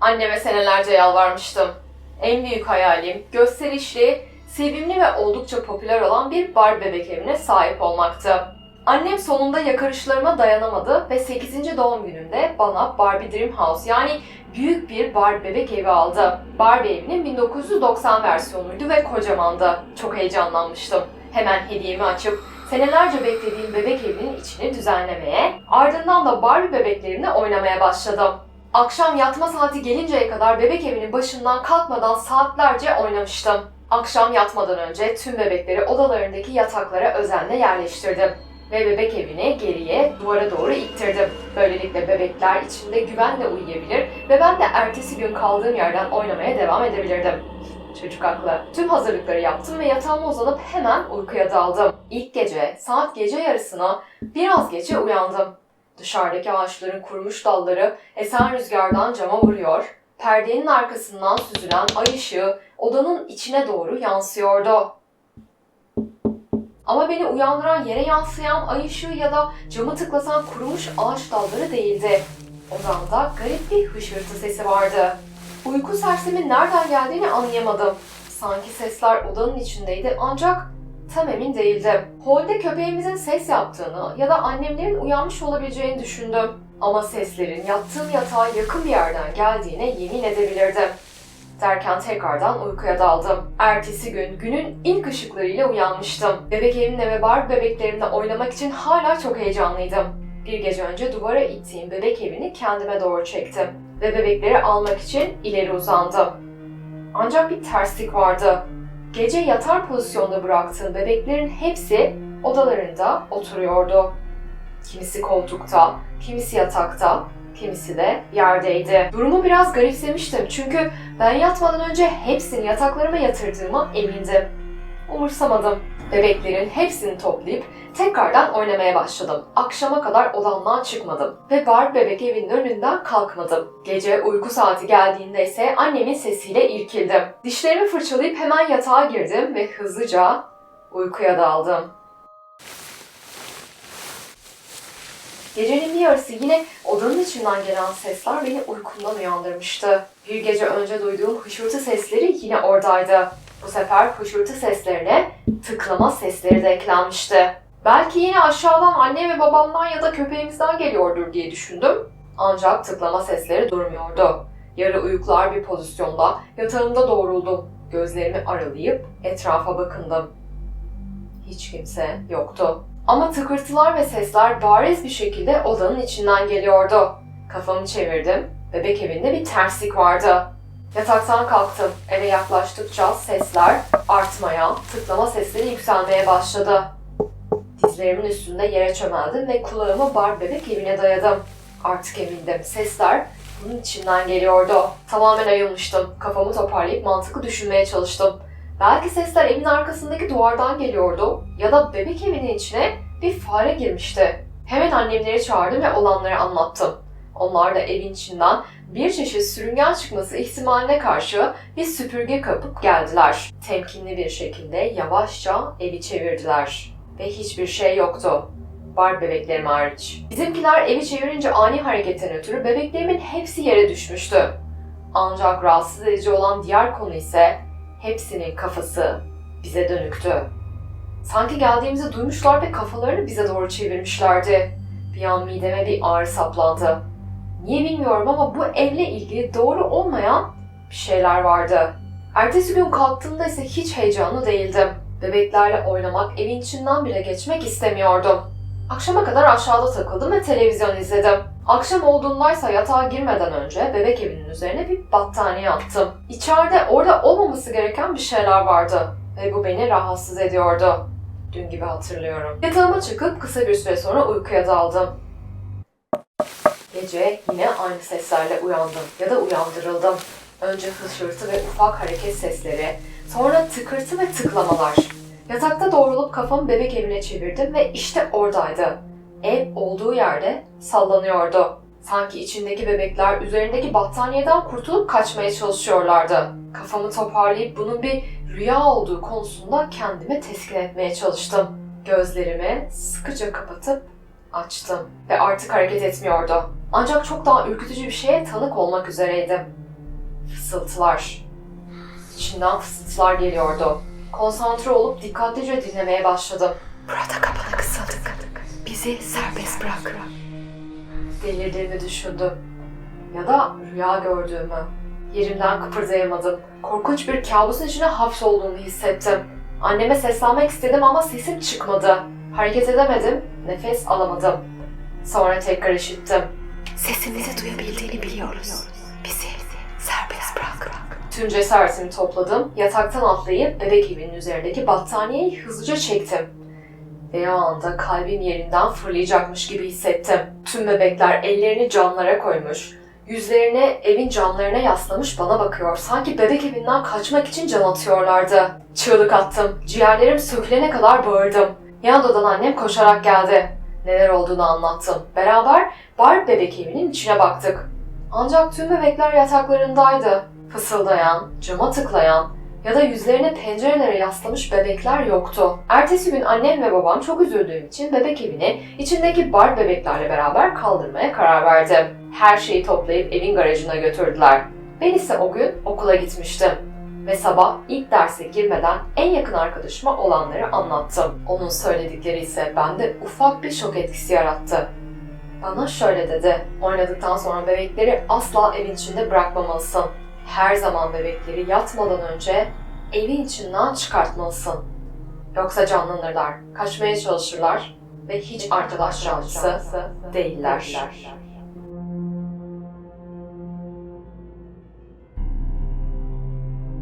Anneme senelerce yalvarmıştım. En büyük hayalim gösterişli, sevimli ve oldukça popüler olan bir Barbie bebek evine sahip olmaktı. Annem sonunda yakarışlarıma dayanamadı ve 8. doğum günümde bana Barbie Dream House yani büyük bir Barbie bebek evi aldı. Barbie evinin 1990 versiyonuydu ve kocamandı. Çok heyecanlanmıştım. Hemen hediyemi açıp senelerce beklediğim bebek evinin içini düzenlemeye, ardından da Barbie bebeklerimle oynamaya başladım. Akşam yatma saati gelinceye kadar bebek evinin başından kalkmadan saatlerce oynamıştım. Akşam yatmadan önce tüm bebekleri odalarındaki yataklara özenle yerleştirdim ve bebek evini geriye duvara doğru ittirdim. Böylelikle bebekler içinde güvenle uyuyabilir ve ben de ertesi gün kaldığım yerden oynamaya devam edebilirdim. Çocuk haklı. Tüm hazırlıkları yaptım ve yatağıma uzanıp hemen uykuya daldım. İlk gece saat gece yarısına biraz geçe uyandım. Dışarıdaki ağaçların kurumuş dalları esen rüzgardan cama vuruyor, perdenin arkasından süzülen ay ışığı odanın içine doğru yansıyordu. Ama beni uyandıran yere yansıyan ay ışığı ya da camı tıklasan kurumuş ağaç dalları değildi. Odamda garip bir hışırtı sesi vardı. Uyku sersemi nereden geldiğini anlayamadım. Sanki sesler odanın içindeydi ancak tam emin değildim. Holde köpeğimizin ses yaptığını ya da annemlerin uyanmış olabileceğini düşündüm. Ama seslerin yattığım yatağa yakın bir yerden geldiğine yemin edebilirdim. Derken tekrardan uykuya daldım. Ertesi gün günün ilk ışıklarıyla uyanmıştım. Bebek evimle ve Barbie bebeklerimle oynamak için hala çok heyecanlıydım. Bir gece önce duvara ittiğim bebek evini kendime doğru çektim ve bebekleri almak için ileri uzandım. Ancak bir terslik vardı. Gece yatar pozisyonda bıraktığım bebeklerin hepsi odalarında oturuyordu. Kimisi koltukta, kimisi yatakta, kimisi de yerdeydi. Durumu biraz garipsemiştim çünkü ben yatmadan önce hepsini yataklarıma yatırdığıma emindim. Umursamadım. Bebeklerin hepsini toplayıp tekrardan oynamaya başladım. Akşama kadar odamdan çıkmadım ve Barbie bebek evinin önünden kalkmadım. Gece uyku saati geldiğinde ise annemin sesiyle irkildim. Dişlerimi fırçalayıp hemen yatağa girdim ve hızlıca uykuya daldım. Gecenin bir yarısı yine odanın içinden gelen sesler beni uykumdan uyandırmıştı. Bir gece önce duyduğum hışırtı sesleri yine oradaydı. Bu sefer hışırtı seslerine tıklama sesleri de eklenmişti. Belki yine aşağıdan anne ve babamdan ya da köpeğimizden geliyordur diye düşündüm. Ancak tıklama sesleri durmuyordu. Yarı uyuklar bir pozisyonda yatağımda doğruldum. Gözlerimi aralayıp etrafa bakındım. Hiç kimse yoktu. Ama tıkırtılar ve sesler bariz bir şekilde odanın içinden geliyordu. Kafamı çevirdim. Bebek evinde bir terslik vardı. Yataktan kalktım. Eve yaklaştıkça sesler artmaya, tıklama sesleri yükselmeye başladı. Dizlerimin üstünde yere çömeldim ve kulağımı bar bebek evine dayadım. Artık emindim. Sesler bunun içinden geliyordu. Tamamen ayılmıştım. Kafamı toparlayıp mantıklı düşünmeye çalıştım. Belki sesler evin arkasındaki duvardan geliyordu ya da bebek evinin içine bir fare girmişti. Hemen annemleri çağırdım ve olanları anlattım. Onlar da evin içinden bir çeşit sürüngen çıkması ihtimaline karşı bir süpürge kapıp geldiler. Temkinli bir şekilde yavaşça evi çevirdiler. Ve hiçbir şey yoktu. Bar bebeklerim hariç. Bizimkiler evi çevirince ani hareketten ötürü bebeklerimin hepsi yere düşmüştü. Ancak rahatsız edici olan diğer konu ise hepsinin kafası bize dönüktü. Sanki geldiğimizi duymuşlar ve kafalarını bize doğru çevirmişlerdi. Bir an mideme bir ağrı saplandı. Niye bilmiyorum ama bu evle ilgili doğru olmayan bir şeyler vardı. Ertesi gün kalktığımda ise hiç heyecanlı değildim. Bebeklerle oynamak, evin içinden bile geçmek istemiyordum. Akşama kadar aşağıda takıldım ve televizyon izledim. Akşam olduğundaysa yatağa girmeden önce bebek evinin üzerine bir battaniye attım. İçeride orada olmaması gereken bir şeyler vardı ve bu beni rahatsız ediyordu. Dün gibi hatırlıyorum. Yatağıma çıkıp kısa bir süre sonra uykuya daldım. Gece yine aynı seslerle uyandım ya da uyandırıldım. Önce hışırtı ve ufak hareket sesleri, sonra tıkırtı ve tıklamalar. Yatakta doğrulup kafamı bebek evine çevirdim ve işte oradaydı. Ev olduğu yerde sallanıyordu. Sanki içindeki bebekler üzerindeki battaniyeden kurtulup kaçmaya çalışıyorlardı. Kafamı toparlayıp bunun bir rüya olduğu konusunda kendime teskin etmeye çalıştım. Gözlerimi sıkıca kapatıp açtım ve artık hareket etmiyordu. Ancak çok daha ürkütücü bir şeye tanık olmak üzereydim. Fısıltılar. İçinden fısıltılar geliyordu. Konsantre olup dikkatlice dinlemeye başladım. Burada kapana kısıldık. Bizi serbest bırak. Delirdiğimi düşündüm. Ya da rüya gördüğümü. Yerimden kıpırdayamadım. Korkunç bir kabusun içine hapsolduğumu hissettim. Anneme seslenmek istedim ama sesim çıkmadı. Hareket edemedim, nefes alamadım. Sonra tekrar işittim. Sesimizi duyabildiğini biliyoruz. Bizi serbest bırak. Tüm cesaretimi topladım, yataktan atlayıp bebek evinin üzerindeki battaniyeyi hızlıca çektim. Ve o anda kalbim yerinden fırlayacakmış gibi hissettim. Tüm bebekler ellerini camlara koymuş, yüzlerini evin camlarına yaslamış bana bakıyor. Sanki bebek evinden kaçmak için can atıyorlardı. Çığlık attım, ciğerlerim sökülene kadar bağırdım. Yan odadan annem koşarak geldi. Neler olduğunu anlattım. Beraber bar bebek evinin içine baktık. Ancak tüm bebekler yataklarındaydı. Fısıldayan, cama tıklayan ya da yüzlerini pencerelere yaslamış bebekler yoktu. Ertesi gün annem ve babam çok üzüldüğüm için bebek evini içindeki bar bebeklerle beraber kaldırmaya karar verdim. Her şeyi toplayıp evin garajına götürdüler. Ben ise o gün okula gitmiştim. Ve sabah ilk derse girmeden en yakın arkadaşıma olanları anlattım. Onun söyledikleri ise bende ufak bir şok etkisi yarattı. Bana şöyle dedi. Oynadıktan sonra bebekleri asla evin içinde bırakmamalısın. Her zaman bebekleri yatmadan önce evin içinden çıkartmalısın. Yoksa canlanırlar, kaçmaya çalışırlar ve hiç arkadaş canlısı değiller.